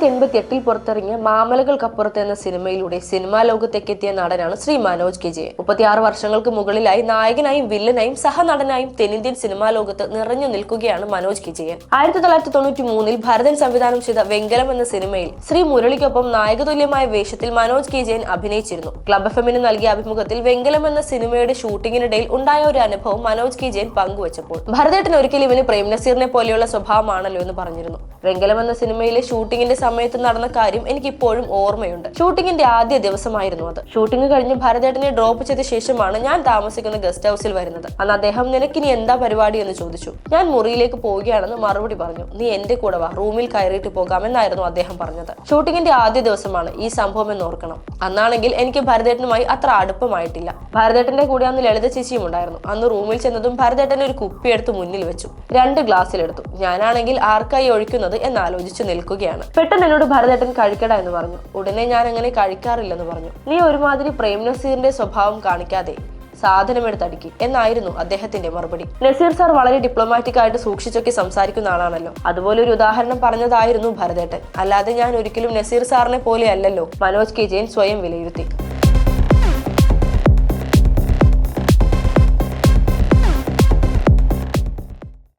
എൺപത്തി എട്ടിൽ പുറത്തിറങ്ങിയ മാമലകൾക്കപ്പുറത്ത് എന്ന സിനിമയിലൂടെ സിനിമാ ലോകത്തേക്കെത്തിയ നടനാണ് ശ്രീ മനോജ് കെ ജെ. മുപ്പത്തിയാറ് വർഷങ്ങൾക്ക് മുകളിലായി നായകനായും വില്ലനായും സഹനടനായും തെന്നിന്ത്യൻ സിനിമാ ലോകത്ത് നിറഞ്ഞു നിൽക്കുകയാണ് മനോജ് കെ ജയൻ ആയിരത്തി തൊള്ളായിരത്തി തൊണ്ണൂറ്റി മൂന്നിൽ ഭരതൻ സംവിധാനം ചെയ്ത വെങ്കലം എന്ന സിനിമയിൽ ശ്രീ മുരളിക്കൊപ്പം നായകതുല്യമായ വേഷത്തിൽ മനോജ് കെ ജയൻ അഭിനയിച്ചിരുന്നു. ക്ലബ് എഫ് എമ്മിന് നൽകിയ അഭിമുഖത്തിൽ വെങ്കലം എന്ന സിനിമയുടെ ഷൂട്ടിങ്ങിനിടയിൽ ഉണ്ടായ ഒരു അനുഭവം മനോജ് കെ ജയൻ പങ്കുവച്ചപ്പോൾ ഭരതേട്ടൻ ഒരിക്കലും ഇവന് പ്രേം നസീറിനെ പോലെയുള്ള സ്വഭാവമാണല്ലോ എന്ന് പറഞ്ഞിരുന്നു. വെങ്കലം എന്ന സിനിമയിലെ ഷൂട്ടിങ്ങിന്റെ സമയത്ത് നടന്ന കാര്യം എനിക്ക് ഇപ്പോഴും ഓർമ്മയുണ്ട്. ഷൂട്ടിങ്ങിന്റെ ആദ്യ ദിവസമായിരുന്നു അത്. ഷൂട്ടിംഗ് കഴിഞ്ഞ് ഭരതേട്ടനെ ഡ്രോപ്പ് ചെയ്ത ശേഷമാണ് ഞാൻ താമസിക്കുന്ന ഗസ്റ്റ് ഹൗസിൽ വരുന്നത്. അന്ന് അദ്ദേഹം നിനക്കിനി എന്താ പരിപാടി എന്ന് ചോദിച്ചു. ഞാൻ മുറിയിലേക്ക് പോവുകയാണെന്ന് മറുപടി പറഞ്ഞു. നീ എന്റെ കൂടെ വാ. റൂമിൽ കയറിയിട്ട് പോകാമെന്നായിരുന്നു അദ്ദേഹം പറഞ്ഞത്. ഷൂട്ടിങ്ങിന്റെ ആദ്യ ദിവസമാണ് ഈ സംഭവം എന്ന് ഓർക്കണം. അന്നാണെങ്കിൽ എനിക്ക് ഭരതേട്ടനുമായി അത്ര അടുപ്പമായിട്ടില്ല. ഭരതേട്ടന്റെ കൂടെ അന്ന് ലളിത ചേച്ചിയും ഉണ്ടായിരുന്നു. അന്ന് റൂമിൽ ചെന്നതും ഭരതേട്ടൻ ഒരു കുപ്പി എടുത്ത് മുന്നിൽ വെച്ചു. രണ്ട് ഗ്ലാസ്സിലെടുത്തു ഞാനാണെങ്കിൽ ആർക്കായി ഒഴിക്കുന്നത് എന്ന് ആലോചിച്ചു നിൽക്കുകയാണ്. പെട്ടെന്ന് എന്നോട് ഭരതേട്ടൻ കഴിക്കട എന്ന് പറഞ്ഞു. ഉടനെ ഞാൻ അങ്ങനെ കഴിക്കാറില്ലെന്ന് പറഞ്ഞു. നീ ഒരുമാതിരി പ്രേം നസീറിന്റെ സ്വഭാവം കാണിക്കാതെ സാധനമെടുത്തടുക്കി എന്നായിരുന്നു അദ്ദേഹത്തിന്റെ മറുപടി. നസീർ സാർ വളരെ ഡിപ്ലോമാറ്റിക് ആയിട്ട് സൂക്ഷിച്ചൊക്കെ സംസാരിക്കുന്ന ആളാണല്ലോ. അതുപോലെ ഒരു ഉദാഹരണം പറഞ്ഞതായിരുന്നു ഭരതേട്ടൻ. അല്ലാതെ ഞാൻ ഒരിക്കലും നസീർ സാറിനെ പോലെ അല്ലല്ലോ. മനോജ് കെ ജയൻ സ്വയം വിലയിരുത്തി.